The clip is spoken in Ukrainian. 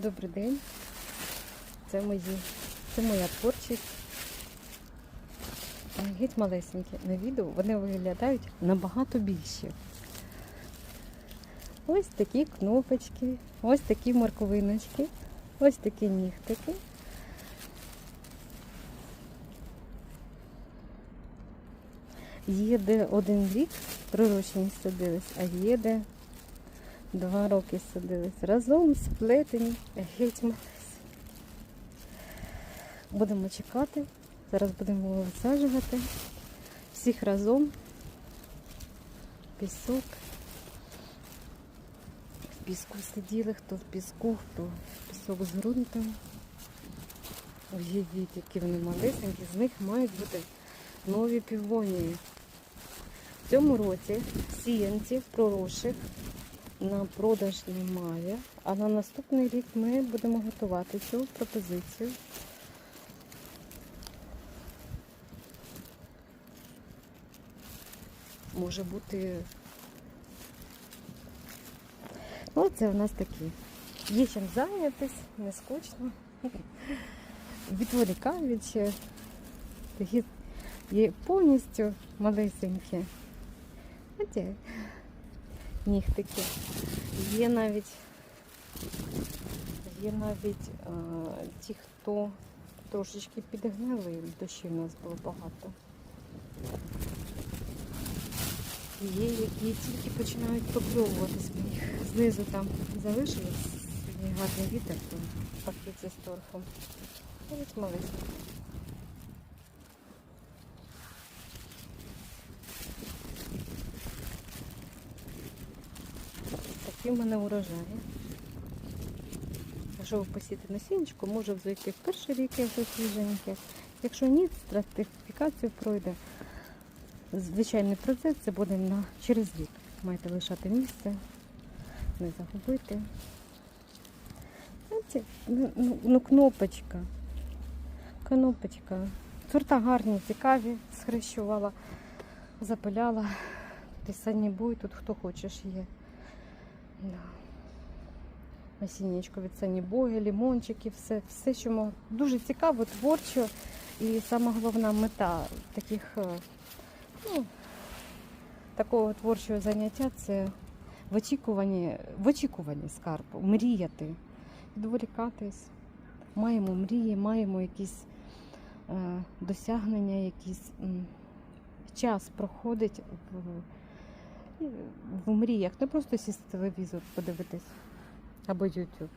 Добрий день. Це мої, це моя творчість. Геть малесенькі. На відео вони виглядають набагато більші. Ось такі кнопочки, ось такі морковиночки, ось такі нігтики. Є де один рік прирощені садились, а є де два роки садились. Разом сплетені, геть малесенькі. Будемо чекати. Зараз будемо висаджувати. Всіх разом. Пісок. В піску сиділи, хто в піску, хто в пісок з ґрунтом. Уявіть, які вони малесенькі, з них мають бути нові півонії. В цьому році сіянців проросших на продаж немає, а на наступний рік ми будемо готувати цю пропозицію. Може бути. Ну, це у нас такі. Є чим зайнятись, не скучно. Такі є повністю малесенькі. Хоча нігтики. Є навіть є навіть а, ті, хто трошечки підгнили, дощів у нас було багато. Є, які тільки починають покльовуватись. Ми їх знизу там залишилось. Гарний вітер, то пахнеться з торфом. Ось маленький. Такі в мене урожаї. Якщо ви посіти насіннячку, може взойти в перший рік, якщо свіженьке. Якщо ні, стратифікацію пройде. Звичайний процес це буде на через рік. Маєте лишати місце, не загубити. Знаєте, ну, ну, ну, кнопочка. Кнопочка. Сорта гарні, цікаві, схрещувала, запиляла. І сані буй, тут хто хочеш є. Да. Насіннячко від сані бої, лімончики, все, все, що мож... дуже цікаво, творчо. І сама головна мета таких е, ну, такого творчого заняття це в очікуванні, в очікуванні скарбу, мріяти, відволікатись. Маємо мрії, маємо якісь е, досягнення, якісь м, час проходить в, в мріях. Не просто сісти телевізор, подивитись або YouTube.